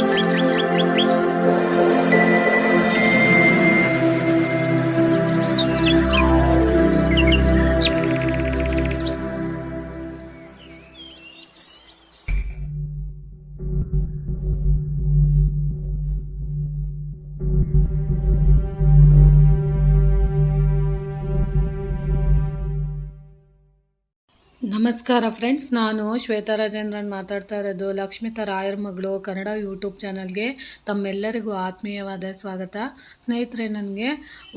Thank you. ನಮಸ್ಕಾರ friends, ನಾನು ಶ್ವೇತಾ ರಾಜೇಂದ್ರನ್ ಮಾತಾಡ್ತಾ ಇರೋದು. ಲಕ್ಷ್ಮಿತಾ ರಾಯರ್ ಮಗಳು ಕನ್ನಡ ಯೂಟ್ಯೂಬ್ ಚಾನಲ್ಗೆ ತಮ್ಮೆಲ್ಲರಿಗೂ ಆತ್ಮೀಯವಾದ ಸ್ವಾಗತ. ಸ್ನೇಹಿತರೆ, ನನಗೆ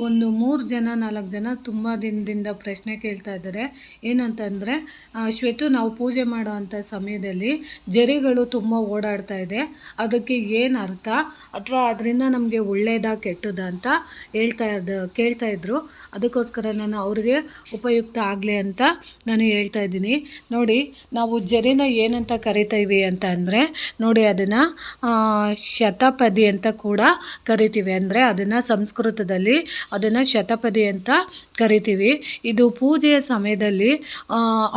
ಒಂದು ಮೂರು ಜನ, ನಾಲ್ಕು ಜನ ತುಂಬ ದಿನದಿಂದ ಪ್ರಶ್ನೆ ಕೇಳ್ತಾ ಇದ್ದಾರೆ. ಏನಂತಂದರೆ ಶ್ವೇತು, ನಾವು ಪೂಜೆ ಮಾಡುವಂಥ ಸಮಯದಲ್ಲಿ ಜರಿಗಳು ತುಂಬ ಓಡಾಡ್ತಾ ಇದೆ. ಅದಕ್ಕೆ ಏನು ಅರ್ಥ? ಅಥವಾ ಅದರಿಂದ ನಮಗೆ ಒಳ್ಳೆಯದಾ ಕೆಟ್ಟದ ಅಂತ ಹೇಳ್ತಾ ಇದ್ದ, ಕೇಳ್ತಾ ಅದಕ್ಕೋಸ್ಕರ ನಾನು ಅವರಿಗೆ ಉಪಯುಕ್ತ ಆಗಲಿ ಅಂತ ನಾನು ಹೇಳ್ತಾ ಇದ್ದೀನಿ. ನೋಡಿ, ನಾವು ಜರಿನ ಏನಂತ ಕರಿತೀವಿ ಅಂತ ಅಂದರೆ, ನೋಡಿ ಅದನ್ನು ಶತಪದಿ ಅಂತ ಕೂಡ ಕರಿತೀವಿ. ಅಂದರೆ ಅದನ್ನು ಸಂಸ್ಕೃತದಲ್ಲಿ ಅದನ್ನು ಶತಪದಿ ಅಂತ ಕರಿತೀವಿ. ಇದು ಪೂಜೆಯ ಸಮಯದಲ್ಲಿ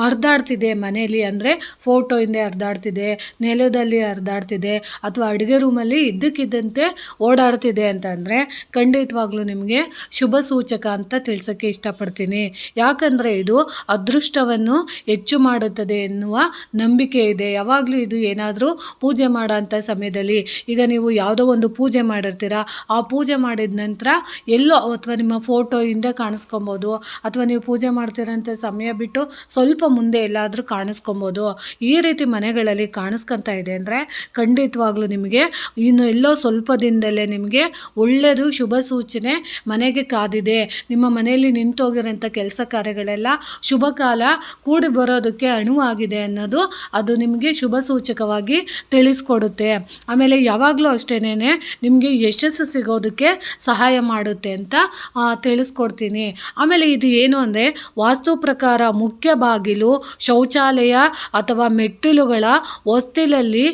ಹರಿದಾಡ್ತಿದೆ ಮನೆಯಲ್ಲಿ. ಅಂದರೆ ಫೋಟೋ ಹಿಂದೆ ಹರಿದಾಡ್ತಿದೆ ನೆಲದಲ್ಲಿ ಹರಿದಾಡ್ತಿದೆ ಅಥವಾ ಅಡುಗೆ ರೂಮಲ್ಲಿ ಇದ್ದಕ್ಕಿದ್ದಂತೆ ಓಡಾಡ್ತಿದೆ ಅಂತಂದರೆ ಖಂಡಿತವಾಗ್ಲೂ ನಿಮಗೆ ಶುಭ ಸೂಚಕ ಅಂತ ತಿಳ್ಸೋಕ್ಕೆ ಇಷ್ಟಪಡ್ತೀನಿ. ಯಾಕಂದರೆ ಇದು ಅದೃಷ್ಟವನ್ನು ಹೆಚ್ಚು ಮಾಡುತ್ತದೆ ಎನ್ನುವ ನಂಬಿಕೆ ಇದೆ. ಯಾವಾಗಲೂ ಇದು ಏನಾದರೂ ಪೂಜೆ ಮಾಡೋಂಥ ಸಮಯದಲ್ಲಿ ಈಗ ನೀವು ಯಾವುದೋ ಒಂದು ಪೂಜೆ ಮಾಡಿರ್ತೀರ, ಆ ಪೂಜೆ ಮಾಡಿದ ನಂತರ ಎಲ್ಲೋ ಅಥವಾ ನಿಮ್ಮ ಫೋಟೋ ಹಿಂದೆ ಕಾಣಿಸ್ಕೊಬೋದು, ಅಥವಾ ನೀವು ಪೂಜೆ ಮಾಡ್ತಿರೋಂಥ ಸಮಯ ಬಿಟ್ಟು ಸ್ವಲ್ಪ ಮುಂದೆ ಎಲ್ಲಾದರೂ ಕಾಣಿಸ್ಕೊಬೋದು. ಈ ರೀತಿ ಮನೆಗಳಲ್ಲಿ ಕಾಣಿಸ್ಕೊತಾ ಇದೆ ಅಂದರೆ ಖಂಡಿತವಾಗ್ಲೂ ನಿಮಗೆ ಇನ್ನು ಎಲ್ಲೋ ಸ್ವಲ್ಪ ದಿನದಲ್ಲೇ ನಿಮಗೆ ಒಳ್ಳೆಯದು, ಶುಭ ಸೂಚನೆ ಮನೆಗೆ ಕಾದಿದೆ. ನಿಮ್ಮ ಮನೆಯಲ್ಲಿ ನಿಂತೋಗಿರೋಂಥ ಕೆಲಸ ಕಾರ್ಯಗಳೆಲ್ಲ ಶುಭ ಕಾಲ, ಕೂಡಿ ಬರೋದಕ್ಕೆ ಅಣುವಾಗಿದೆ ಅನ್ನೋದು ಅದು ನಿಮಗೆ ಶುಭ ಸೂಚಕವಾಗಿ ತಿಳಿಸ್ಕೊಡುತ್ತೆ. ಆಮೇಲೆ ಯಾವಾಗಲೂ ಅಷ್ಟೇ ನಿಮಗೆ ಯಶಸ್ಸು ಸಿಗೋದಕ್ಕೆ ಸಹಾಯ ಮಾಡುತ್ತೆ ಅಂತ ತಿಳಿಸ್ಕೊಡ್ತೀನಿ. ಆಮೇಲೆ ಇದು ಏನು ಅಂದರೆ ವಾಸ್ತು ಪ್ರಕಾರ ಮುಖ್ಯ ಬಾಗಿಲು, ಶೌಚಾಲಯ ಅಥವಾ ಮೆಟ್ಟಿಲುಗಳ ಹೊಸ್ತಿಲಲ್ಲಿ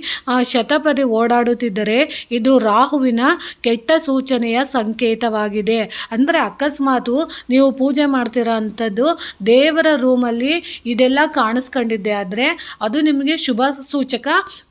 ಶತಪದಿ ಓಡಾಡುತ್ತಿದ್ದರೆ ಇದು ರಾಹುವಿನ ಕೆಟ್ಟ ಸೂಚನೆಯ ಸಂಕೇತವಾಗಿದೆ. ಅಂದರೆ ಅಕಸ್ಮಾತು ನೀವು ಪೂಜೆ ಮಾಡ್ತಿರೋ ಅಂಥದ್ದು ದೇವರ ರೂಮಲ್ಲಿ ಇದೆಲ್ಲ ಕಾಣಿಸ್ಕೊಂಡಿದ್ದೆ ಆದರೆ ಅದು ನಿಮಗೆ ಶುಭ ಸೂಚಕ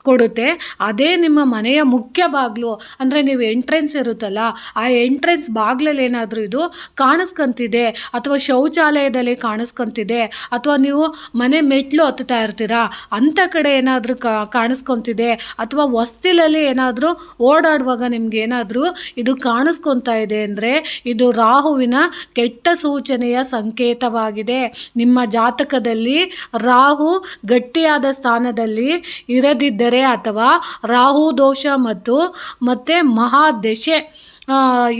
ಕೊಡುತ್ತೆ. ಅದೇ ನಿಮ್ಮ ಮನೆಯ ಮುಖ್ಯ ಬಾಗಿಲು, ಅಂದರೆ ನೀವು ಎಂಟ್ರೆನ್ಸ್ ಇರುತ್ತಲ್ಲ, ಆ ಎಂಟ್ರೆನ್ಸ್ ಬಾಗಿಲಲ್ಲಿ ಏನಾದರೂ ಇದು ಕಾಣಿಸ್ಕೊಂತಿದೆ ಅಥವಾ ಶೌಚಾಲಯದಲ್ಲಿ ಕಾಣಿಸ್ಕೊಂತಿದೆ ಅಥವಾ ನೀವು ಮನೆ ಮೆಟ್ಲು ಹತ್ತುತ್ತಾ ಇರ್ತೀರಾ ಅಂಥ ಕಡೆ ಏನಾದರೂ ಕಾಣಿಸ್ಕೊಂತಿದೆ ಅಥವಾ ಹೊಸ್ತಿಲಲ್ಲಿ ಏನಾದರೂ ಓಡಾಡುವಾಗ ನಿಮ್ಗೆ ಏನಾದರೂ ಇದು ಕಾಣಿಸ್ಕೊತಾ ಇದೆ ಅಂದರೆ ಇದು ರಾಹುವಿನ ಕೆಟ್ಟ ಸೂಚನೆಯ ಸಂಕೇತವಾಗಿದೆ. ನಿಮ್ಮ ಜಾತಕದಲ್ಲಿ ರಾಹು ಗಟ್ಟಿಯಾದ ಸ್ಥಾನದಲ್ಲಿ ಇರದಿದ್ದರೆ ಅಥವಾ ರಾಹು ದೋಷ ಮತ್ತು ಮತ್ತೆ ಮಹಾದಶೆ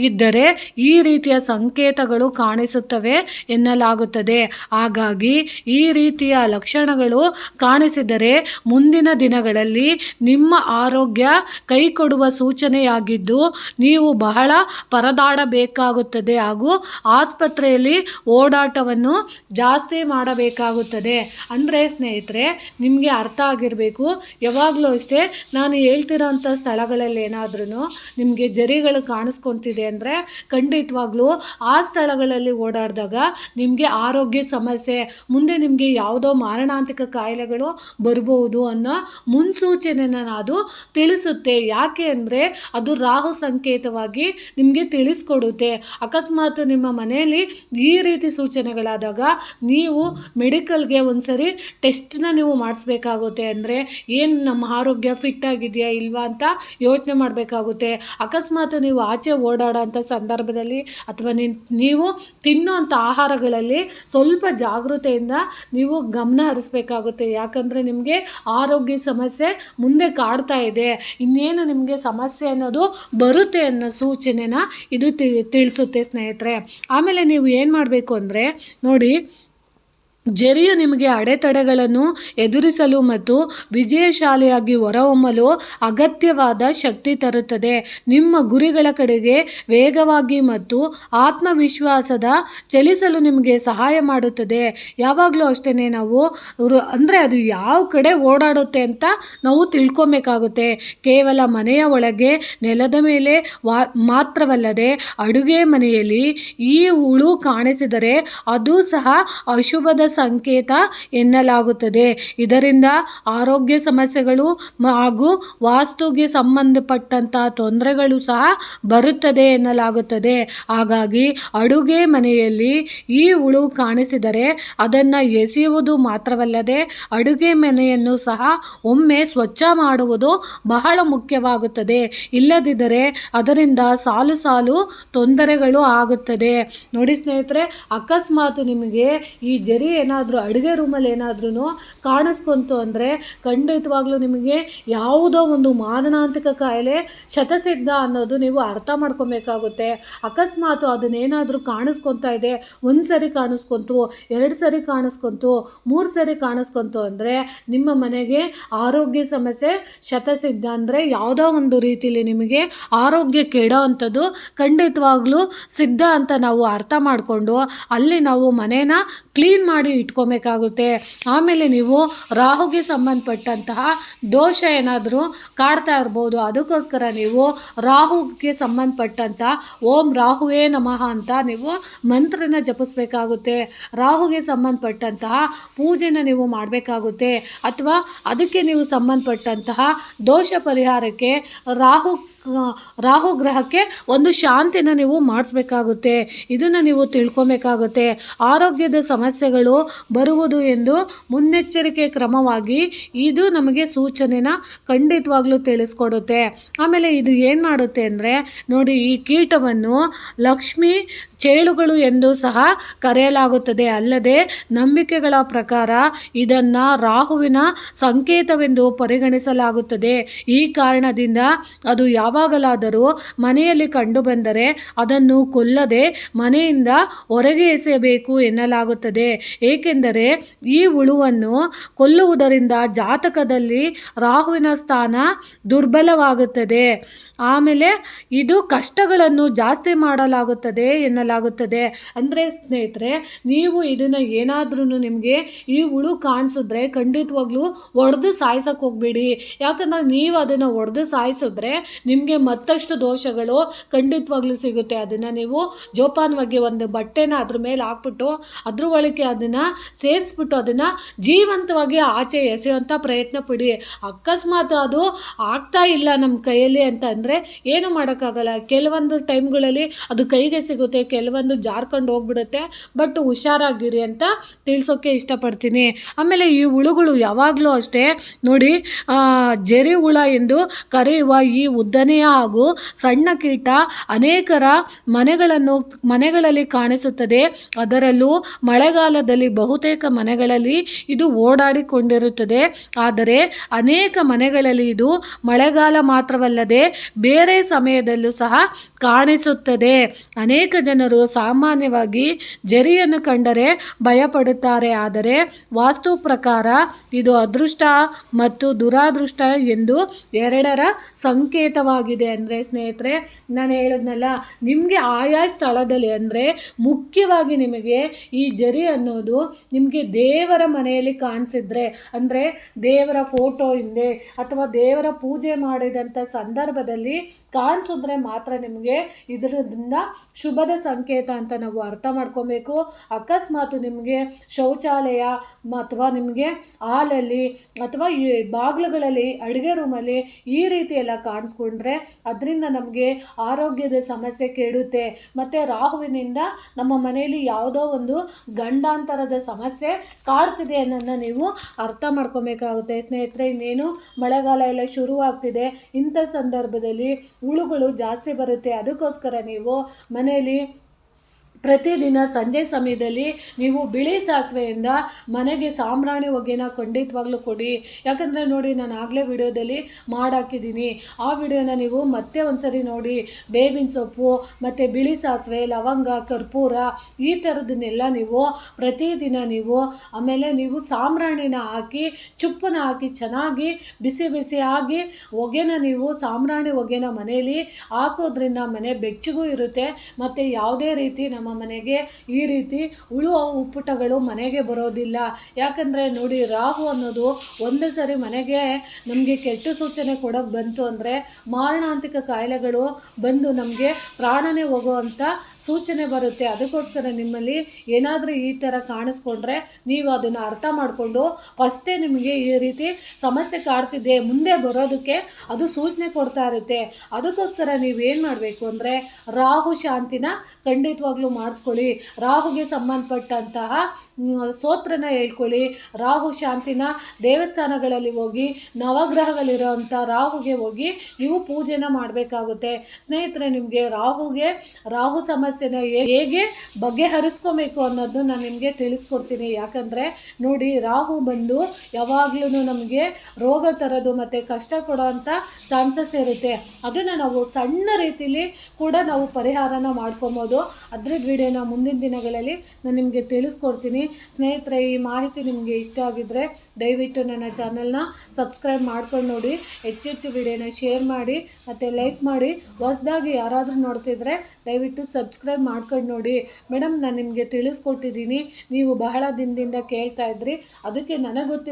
ಇದ್ದರೆ ಈ ರೀತಿಯ ಸಂಕೇತಗಳು ಕಾಣಿಸುತ್ತವೆ ಎನ್ನಲಾಗುತ್ತದೆ. ಹಾಗಾಗಿ ಈ ರೀತಿಯ ಲಕ್ಷಣಗಳು ಕಾಣಿಸಿದರೆ ಮುಂದಿನ ದಿನಗಳಲ್ಲಿ ನಿಮ್ಮ ಆರೋಗ್ಯ ಕೈ ಕೊಡುವ ಸೂಚನೆಯಾಗಿದ್ದು ನೀವು ಬಹಳ ಪರದಾಡಬೇಕಾಗುತ್ತದೆ ಹಾಗೂ ಆಸ್ಪತ್ರೆಯಲ್ಲಿ ಓಡಾಟವನ್ನು ಜಾಸ್ತಿ ಮಾಡಬೇಕಾಗುತ್ತದೆ. ಅಂದರೆ ಸ್ನೇಹಿತರೆ, ನಿಮಗೆ ಅರ್ಥ ಆಗಿರಬೇಕು. ಯಾವಾಗಲೂ ಅಷ್ಟೇ ನಾನು ಹೇಳ್ತಿರೋಂಥ ಸ್ಥಳಗಳಲ್ಲಿ ಏನಾದ್ರೂ ನಿಮಗೆ ಜರಿಗಳು ಕಾಣಿಸ್ಕೊತಿದೆ ಅಂದರೆ ಖಂಡಿತವಾಗ್ಲೂ ಆ ಸ್ಥಳಗಳಲ್ಲಿ ಓಡಾಡಿದಾಗ ನಿಮಗೆ ಆರೋಗ್ಯ ಸಮಸ್ಯೆ, ಮುಂದೆ ನಿಮಗೆ ಯಾವುದೋ ಮಾರಣಾಂತಿಕ ಕಾಯಿಲೆಗಳು ಬರ್ಬೋದು ಅನ್ನೋ ಮುನ್ಸೂಚನೆನ ಅದು ತಿಳಿಸುತ್ತೆ. ಯಾಕೆ ಅಂದರೆ ಅದು ರಾಹು ಸಂಕೇತವಾಗಿ ನಿಮಗೆ ತಿಳಿಸ್ಕೊಡುತ್ತೆ. ಅಕಸ್ಮಾತ್ ನಿಮ್ಮ ಮನೆಯಲ್ಲಿ ಈ ರೀತಿ ಸೂಚನೆಗಳಾದಾಗ ನೀವು ಮೆಡಿಕಲ್ಗೆ ಒಂದ್ಸರಿ ಟೆಸ್ಟ್ನ ನೀವು ಮಾಡಿಸ್ಬೇಕಾಗುತ್ತೆ ಅಂದರೆ ಏನು ನಮ್ಮ ಆರೋಗ್ಯ ಫಿಟ್ ಆಗಿದೆಯಾ ಇಲ್ವಾ ಅಂತ ಯೋಚನೆ ಮಾಡಬೇಕಾಗುತ್ತೆ. ಅಕಸ್ಮಾತ್ ನೀವು ಓಡಾಡೋಂಥ ಸಂದರ್ಭದಲ್ಲಿ ಅಥವಾ ನೀವು ತಿನ್ನೋಂಥ ಆಹಾರಗಳಲ್ಲಿ ಸ್ವಲ್ಪ ಜಾಗೃತೆಯಿಂದ ನೀವು ಗಮನ ಹರಿಸ್ಬೇಕಾಗುತ್ತೆ. ಯಾಕಂದರೆ ನಿಮಗೆ ಆರೋಗ್ಯ ಸಮಸ್ಯೆ ಮುಂದೆ ಕಾಡ್ತಾ ಇದೆ. ಇನ್ನೇನು ನಿಮಗೆ ಸಮಸ್ಯೆ ಅನ್ನೋದು ಬರುತ್ತೆ ಅನ್ನೋ ಸೂಚನೆನ ಇದು ತಿಳಿಸುತ್ತೆ ಸ್ನೇಹಿತರೆ. ಆಮೇಲೆ ನೀವು ಏನು ಮಾಡಬೇಕು ಅಂದರೆ ನೋಡಿ ಜರಿಯು ನಿಮಗೆ ಅಡೆತಡೆಗಳನ್ನು ಎದುರಿಸಲು ಮತ್ತು ವಿಜಯಶಾಲಿಯಾಗಿ ಹೊರಹೊಮ್ಮಲು ಅಗತ್ಯವಾದ ಶಕ್ತಿ ತರುತ್ತದೆ. ನಿಮ್ಮ ಗುರಿಗಳ ಕಡೆಗೆ ವೇಗವಾಗಿ ಮತ್ತು ಆತ್ಮವಿಶ್ವಾಸದ ಚಲಿಸಲು ನಿಮಗೆ ಸಹಾಯ ಮಾಡುತ್ತದೆ. ಯಾವಾಗಲೂ ಅಷ್ಟೇ ನಾವು ಅಂದರೆ ಅದು ಯಾವ ಕಡೆ ಓಡಾಡುತ್ತೆ ಅಂತ ನಾವು ತಿಳ್ಕೊಬೇಕಾಗುತ್ತೆ. ಕೇವಲ ಮನೆಯ ಒಳಗೆ ನೆಲದ ಮೇಲೆ ವಾ, ಮಾತ್ರವಲ್ಲದೆ ಅಡುಗೆ ಮನೆಯಲ್ಲಿ ಈ ಹುಳು ಕಾಣಿಸಿದರೆ ಅದು ಸಹ ಅಶುಭದ ಸಂಕೇತ ಎನ್ನಲಾಗುತ್ತದೆ. ಇದರಿಂದ ಆರೋಗ್ಯ ಸಮಸ್ಯೆಗಳು ಹಾಗೂ ವಾಸ್ತುಗೆ ಸಂಬಂಧಪಟ್ಟಂತಹ ತೊಂದರೆಗಳು ಸಹ ಬರುತ್ತದೆ ಎನ್ನಲಾಗುತ್ತದೆ. ಹಾಗಾಗಿ ಅಡುಗೆ ಮನೆಯಲ್ಲಿ ಈ ಹುಳು ಕಾಣಿಸಿದರೆ ಅದನ್ನು ಎಸೆಯುವುದು ಮಾತ್ರವಲ್ಲದೆ ಅಡುಗೆ ಮನೆಯನ್ನು ಸಹ ಒಮ್ಮೆ ಸ್ವಚ್ಛ ಮಾಡುವುದು ಬಹಳ ಮುಖ್ಯವಾಗುತ್ತದೆ. ಇಲ್ಲದಿದ್ದರೆ ಅದರಿಂದ ಸಾಲು ಸಾಲು ತೊಂದರೆಗಳು ಆಗುತ್ತದೆ. ನೋಡಿ ಸ್ನೇಹಿತರೆ, ಅಕಸ್ಮಾತ್ ನಿಮಗೆ ಈ ಜರಿ ಏನಾದರೂ, ಅಡುಗೆ ರೂಮಲ್ಲಿ ಏನಾದ್ರೂ ಕಾಣಿಸ್ಕೊಂತು ಅಂದರೆ ಖಂಡಿತವಾಗ್ಲೂ ನಿಮಗೆ ಯಾವುದೋ ಒಂದು ಮಾರಣಾಂತಿಕ ಕಾಯಿಲೆ ಶತಸಿದ್ಧ ಅನ್ನೋದು ನೀವು ಅರ್ಥ ಮಾಡ್ಕೊಬೇಕಾಗುತ್ತೆ. ಅಕಸ್ಮಾತ್ ಅದನ್ನೇನಾದರೂ ಕಾಣಿಸ್ಕೊತಾ ಇದೆ, ಒಂದು ಸರಿ ಕಾಣಿಸ್ಕೊಂತು, ಎರಡು ಸರಿ ಕಾಣಿಸ್ಕೊಂತು, ಮೂರು ಸರಿ ಕಾಣಿಸ್ಕೊಂತು ಅಂದರೆ ನಿಮ್ಮ ಮನೆಗೆ ಆರೋಗ್ಯ ಸಮಸ್ಯೆ ಶತಸಿದ್ಧ ಅಂದರೆ ಯಾವುದೋ ಒಂದು ರೀತಿಯಲ್ಲಿ ನಿಮಗೆ ಆರೋಗ್ಯ ಕೆಡೋ ಅಂಥದ್ದು ಖಂಡಿತವಾಗ್ಲೂ ಸಿದ್ಧ ಅಂತ ನಾವು ಅರ್ಥ ಮಾಡಿಕೊಂಡು ಅಲ್ಲಿ ನಾವು ಮನೇನ ಕ್ಲೀನ್ ಮಾಡಿ ಇಟ್ಕೊಬೇಕಾಗುತ್ತೆ. ಆಮೇಲೆ ನೀವು ರಾಹುಗೆ ಸಂಬಂಧಪಟ್ಟಂತಹ ದೋಷ ಏನಾದರೂ ಕಾಡ್ತಾ ಇರ್ಬೋದು, ಅದಕ್ಕೋಸ್ಕರ ನೀವು ರಾಹುಗೆ ಸಂಬಂಧಪಟ್ಟಂಥ ಓಂ ರಾಹುವೇ ನಮಃ ಅಂತ ನೀವು ಮಂತ್ರನ ಜಪಿಸ್ಬೇಕಾಗುತ್ತೆ. ರಾಹುಗೆ ಸಂಬಂಧಪಟ್ಟಂತಹ ಪೂಜೆನ ನೀವು ಮಾಡಬೇಕಾಗುತ್ತೆ. ಅಥವಾ ಅದಕ್ಕೆ ನೀವು ಸಂಬಂಧಪಟ್ಟಂತಹ ದೋಷ ಪರಿಹಾರಕ್ಕೆ ರಾಹು ರಾಹು ಗ್ರಹಕ್ಕೆ ಒಂದು ಶಾಂತಿನ ನೀವು ಮಾಡಿಸ್ಬೇಕಾಗುತ್ತೆ. ಇದನ್ನು ನೀವು ತಿಳ್ಕೊಬೇಕಾಗುತ್ತೆ. ಆರೋಗ್ಯದ ಸಮಸ್ಯೆಗಳು ಬರುವುದು ಎಂದು ಮುನ್ನೆಚ್ಚರಿಕೆ ಕ್ರಮವಾಗಿ ಇದು ನಮಗೆ ಸೂಚನೆನ ಖಂಡಿತವಾಗ್ಲೂ ತಿಳಿಸ್ಕೊಡುತ್ತೆ. ಆಮೇಲೆ ಇದು ಏನು ಮಾಡುತ್ತೆ ಅಂದರೆ, ನೋಡಿ ಈ ಕೀಟವನ್ನು ಲಕ್ಷ್ಮಿ ಚೇಳುಗಳು ಎಂದು ಸಹ ಕರೆಯಲಾಗುತ್ತದೆ. ಅಲ್ಲದೆ ನಂಬಿಕೆಗಳ ಪ್ರಕಾರ ಇದನ್ನು ರಾಹುವಿನ ಸಂಕೇತವೆಂದು ಪರಿಗಣಿಸಲಾಗುತ್ತದೆ. ಈ ಕಾರಣದಿಂದ ಅದು ಯಾವಾಗಲಾದರೂ ಮನೆಯಲ್ಲಿ ಕಂಡುಬಂದರೆ ಅದನ್ನು ಕೊಲ್ಲದೆ ಮನೆಯಿಂದ ಹೊರಗೆ ಎಸೆಯಬೇಕು ಎನ್ನಲಾಗುತ್ತದೆ. ಏಕೆಂದರೆ ಈ ಹುಳುವನ್ನು ಕೊಲ್ಲುವುದರಿಂದ ಜಾತಕದಲ್ಲಿ ರಾಹುವಿನ ಸ್ಥಾನ ದುರ್ಬಲವಾಗುತ್ತದೆ. ಆಮೇಲೆ ಇದು ಕಷ್ಟಗಳನ್ನು ಜಾಸ್ತಿ ಮಾಡಲಾಗುತ್ತದೆ ಎನ್ನಲಾಗುತ್ತದೆ. ಅಂದರೆ ಸ್ನೇಹಿತರೆ, ನೀವು ಇದನ್ನು ಏನಾದ್ರೂ ನಿಮಗೆ ಈ ಹುಳು ಕಾಣಿಸಿದ್ರೆ ಖಂಡಿತವಾಗ್ಲೂ ಒಡೆದು ಸಾಯಿಸೋಕೆ ಹೋಗ್ಬೇಡಿ. ಯಾಕಂದರೆ ನೀವು ಅದನ್ನು ಒಡೆದು ಸಾಯಿಸಿದ್ರೆ ನಿಮಗೆ ಮತ್ತಷ್ಟು ದೋಷಗಳು ಖಂಡಿತವಾಗ್ಲೂ ಸಿಗುತ್ತೆ. ಅದನ್ನು ನೀವು ಜೋಪಾನವಾಗಿ ಒಂದು ಬಟ್ಟೆನ ಅದ್ರ ಮೇಲೆ ಹಾಕ್ಬಿಟ್ಟು ಅದ್ರ ಒಳಗೆ ಅದನ್ನು ಸೇರಿಸ್ಬಿಟ್ಟು ಅದನ್ನು ಜೀವಂತವಾಗಿ ಆಚೆ ಎಸೆಯುವಂಥ ಪ್ರಯತ್ನ ಪಡಿ. ಅಕಸ್ಮಾತ್ ಅದು ಆಗ್ತಾ ಇಲ್ಲ ನಮ್ಮ ಕೈಯಲ್ಲಿ ಅಂತ ಅಂದರೆ ಏನು ಮಾಡೋಕ್ಕಾಗಲ್ಲ. ಕೆಲವೊಂದು ಟೈಮ್ಗಳಲ್ಲಿ ಅದು ಕೈಗೆ ಸಿಗುತ್ತೆ, ಕೆಲವೊಂದು ಜಾರ್ಕೊಂಡು ಹೋಗ್ಬಿಡುತ್ತೆ. ಬಟ್ ಹುಷಾರಾಗಿರಿ ಅಂತ ತಿಳಿಸೋಕ್ಕೆ ಇಷ್ಟಪಡ್ತೀನಿ. ಆಮೇಲೆ ಈ ಹುಳುಗಳು ಯಾವಾಗಲೂ ಅಷ್ಟೇ. ನೋಡಿ ಜರಿ ಹುಳ ಎಂದು ಕರೆಯುವ ಈ ಉದ್ದನೆಯ ಹಾಗೂ ಸಣ್ಣ ಕೀಟ ಅನೇಕರ ಮನೆಗಳನ್ನು, ಮನೆಗಳಲ್ಲಿ ಕಾಣಿಸುತ್ತದೆ. ಅದರಲ್ಲೂ ಮಳೆಗಾಲದಲ್ಲಿ ಬಹುತೇಕ ಮನೆಗಳಲ್ಲಿ ಇದು ಓಡಾಡಿಕೊಂಡಿರುತ್ತದೆ. ಆದರೆ ಅನೇಕ ಮನೆಗಳಲ್ಲಿ ಇದು ಮಳೆಗಾಲ ಮಾತ್ರವಲ್ಲದೆ ಬೇರೆ ಸಮಯದಲ್ಲೂ ಸಹ ಕಾಣಿಸುತ್ತದೆ. ಅನೇಕ ಜನರು ಸಾಮಾನ್ಯವಾಗಿ ಜರಿಯನ್ನು ಕಂಡರೆ ಭಯಪಡುತ್ತಾರೆ. ಆದರೆ ವಾಸ್ತು ಪ್ರಕಾರ ಇದು ಅದೃಷ್ಟ ಮತ್ತು ದುರಾದೃಷ್ಟ ಎಂದು ಎರಡರ ಸಂಕೇತವಾಗಿದೆ ಅಂದರೆ ಸ್ನೇಹಿತರೆ, ನಾನು ಹೇಳಿದ್ನಲ್ಲ, ನಿಮಗೆ ಆಯಾ ಸ್ಥಳದಲ್ಲಿ ಅಂದರೆ ಮುಖ್ಯವಾಗಿ ನಿಮಗೆ ಈ ಜರಿ ಅನ್ನೋದು ನಿಮಗೆ ದೇವರ ಮನೆಯಲ್ಲಿ ಕಾಣಿಸಿದ್ರೆ, ಅಂದರೆ ದೇವರ ಫೋಟೋ ಹಿಂದೆ ಅಥವಾ ದೇವರ ಪೂಜೆ ಮಾಡಿದಂಥ ಸಂದರ್ಭದಲ್ಲಿ ಕಾಣಿಸಿದ್ರೆ ಮಾತ್ರ ನಿಮಗೆ ಇದರಿಂದ ಶುಭದ ಸಂಕೇತ ಅಂತ ನಾವು ಅರ್ಥ ಮಾಡ್ಕೊಬೇಕು. ಅಕಸ್ಮಾತ್ ನಿಮಗೆ ಶೌಚಾಲಯ ಅಥವಾ ನಿಮಗೆ ಹಾಲಲ್ಲಿ ಅಥವಾ ಈ ಬಾಗಿಲುಗಳಲ್ಲಿ ಅಡುಗೆ ರೂಮಲ್ಲಿ ಈ ರೀತಿ ಎಲ್ಲ ಕಾಣಿಸ್ಕೊಂಡ್ರೆ ಅದರಿಂದ ನಮಗೆ ಆರೋಗ್ಯದ ಸಮಸ್ಯೆ ಕೆಡುತ್ತೆ ಮತ್ತು ರಾಹುವಿನಿಂದ ನಮ್ಮ ಮನೆಯಲ್ಲಿ ಯಾವುದೋ ಒಂದು ಗಂಡಾಂತರದ ಸಮಸ್ಯೆ ಕಾಡ್ತಿದೆ ಅನ್ನೋದನ್ನ ನೀವು ಅರ್ಥ ಮಾಡ್ಕೋಬೇಕಾಗುತ್ತೆ. ಸ್ನೇಹಿತರೆ, ಇನ್ನೇನು? ಮಳೆಗಾಲ ಎಲ್ಲ ಶುರುವಾಗ್ತಿದೆ. ಇಂಥ ಸಂದರ್ಭದಲ್ಲಿ ಹುಳುಗಳು ಜಾಸ್ತಿ ಬರುತ್ತೆ. ಅದಕ್ಕೋಸ್ಕರ ನೀವು ಮನೆಯಲ್ಲಿ ಪ್ರತಿದಿನ ಸಂಜೆ ಸಮಯದಲ್ಲಿ ನೀವು ಬಿಳಿ ಸಾಸಿವೆಯಿಂದ ಮನೆಗೆ ಸಾಂಬ್ರಾಣಿ ಹೊಗೆನ ಖಂಡಿತವಾಗ್ಲೂ ಕೊಡಿ. ಯಾಕಂದರೆ ನೋಡಿ, ನಾನು ಆಗಲೇ ವಿಡಿಯೋದಲ್ಲಿ ಮಾಡಾಕಿದ್ದೀನಿ. ಆ ವಿಡಿಯೋನ ನೀವು ಮತ್ತೆ ಒಂದ್ಸರಿ ನೋಡಿ. ಬೇವಿನ ಸೊಪ್ಪು, ಮತ್ತು ಬಿಳಿ ಸಾಸಿವೆ, ಲವಂಗ, ಕರ್ಪೂರ ಈ ಥರದನ್ನೆಲ್ಲ ನೀವು ಪ್ರತಿದಿನ ನೀವು ಆಮೇಲೆ ನೀವು ಸಾಂಬ್ರಾಣಿನ ಹಾಕಿ ಚುಪ್ಪನ ಹಾಕಿ ಚೆನ್ನಾಗಿ ಬಿಸಿ ಬಿಸಿ ಆಗಿ ಹೊಗೆನ ನೀವು ಸಾಂಬ್ರಾಣಿ ಹೊಗೆನ ಮನೆಯಲ್ಲಿ ಹಾಕೋದ್ರಿಂದ ಮನೆ ಬೆಚ್ಚಗೂ ಇರುತ್ತೆ. ಮತ್ತು ಯಾವುದೇ ರೀತಿ ನಮ್ಮ ಮನೆಗೆ ಈ ರೀತಿ ಉಳುವ ಉಪ್ಪುಟಗಳು ಮನೆಗೆ ಬರೋದಿಲ್ಲ. ಯಾಕಂದರೆ ನೋಡಿ ರಾಹು ಅನ್ನೋದು ಒಂದೇ ಸರಿ ಮನೆಗೆ ನಮಗೆ ಕೆಟ್ಟ ಸೂಚನೆ ಕೊಡೋಕೆ ಬಂತು ಅಂದರೆ ಮಾರಣಾಂತಿಕ ಕಾಯಿಲೆಗಳು ಬಂದು ನಮಗೆ ಪ್ರಾಣನೇ ಹೋಗುವಂಥ ಸೂಚನೆ ಬರುತ್ತೆ. ಅದಕ್ಕೋಸ್ಕರ ನಿಮ್ಮಲ್ಲಿ ಏನಾದರೂ ಈ ಥರ ಕಾಣಿಸ್ಕೊಂಡ್ರೆ ನೀವು ಅದನ್ನು ಅರ್ಥ ಮಾಡಿಕೊಂಡು ಫಸ್ಟೇ ನಿಮಗೆ ಈ ರೀತಿ ಸಮಸ್ಯೆ ಕಾಡ್ತಿದೆ, ಮುಂದೆ ಬರೋದಕ್ಕೆ ಅದು ಸೂಚನೆ ಕೊಡ್ತಾ ಇರುತ್ತೆ. ಅದಕ್ಕೋಸ್ಕರ ನೀವೇನು ಮಾಡಬೇಕು ಅಂದರೆ ರಾಹು ಶಾಂತಿನ ಖಂಡಿತವಾಗ್ಲೂ ಮಾಡಿಸ್ಕೊಳ್ಳಿ. ರಾಹುಗೆ ಸಂಬಂಧಪಟ್ಟಂತಹ ಸ್ತೋತ್ರನ ಹೇಳ್ಕೊಳ್ಳಿ. ರಾಹು ಶಾಂತಿನ ದೇವಸ್ಥಾನಗಳಲ್ಲಿ ಹೋಗಿ ನವಗ್ರಹಗಳಿರೋಂಥ ರಾಹುಗೆ ಹೋಗಿ ನೀವು ಪೂಜೆನ ಮಾಡಬೇಕಾಗುತ್ತೆ. ಸ್ನೇಹಿತರೆ, ನಿಮಗೆ ರಾಹುಗೆ, ರಾಹು ಸಮಸ್ಯೆನ ಹೇಗೆ ಬಗೆಹರಿಸ್ಕೋಬೇಕು ಅನ್ನೋದನ್ನು ನಾನು ನಿಮಗೆ ತಿಳಿಸ್ಕೊಡ್ತೀನಿ. ಯಾಕಂದರೆ, ನೋಡಿ, ರಾಹು ಬಂದು ಯಾವಾಗ್ಲೂ ನಮಗೆ ರೋಗ ತರೋದು ಮತ್ತು ಕಷ್ಟ ಕೊಡೋವಂಥ ಚಾನ್ಸಸ್ ಇರುತ್ತೆ. ಅದನ್ನು ನಾವು ಸಣ್ಣ ರೀತಿಯಲ್ಲಿ ಕೂಡ ನಾವು ಪರಿಹಾರನ ಮಾಡ್ಕೊಬೋದು. ಅದ್ರದ್ದು ವಿಡಿಯೋನ ಮುಂದಿನ ದಿನಗಳಲ್ಲಿ ನಾನು ನಿಮಗೆ ತಿಳಿಸ್ಕೊಡ್ತೀನಿ. ಸ್ನೇಹಿತರೆ, ಈ ಮಾಹಿತಿ ನಿಮಗೆ ಇಷ್ಟ ಆಗಿದ್ದರೆ ದಯವಿಟ್ಟು ನನ್ನ ಚಾನಲ್ನ ಸಬ್ಸ್ಕ್ರೈಬ್ ಮಾಡ್ಕೊಂಡು ನೋಡಿ. ಹೆಚ್ಚು ಹೆಚ್ಚು ವಿಡಿಯೋನ ಶೇರ್ ಮಾಡಿ, ಮತ್ತು ಲೈಕ್ ಮಾಡಿ. ಹೊಸದಾಗಿ ಯಾರಾದರೂ ನೋಡ್ತಿದ್ರೆ ದಯವಿಟ್ಟು ಸಬ್ಸ್ಕ್ರೈಬ್ ಮಾಡ್ಕೊಂಡು ನೋಡಿ. ಮೇಡಮ್, ನಾನು ನಿಮಗೆ ತಿಳಿಸ್ಕೊಟ್ಟಿದ್ದೀನಿ. ನೀವು ಬಹಳ ದಿನದಿಂದ ಕೇಳ್ತಾ ಇದ್ರಿ. ಅದಕ್ಕೆ ನನಗೆ ಗೊತ್ತಿರೋ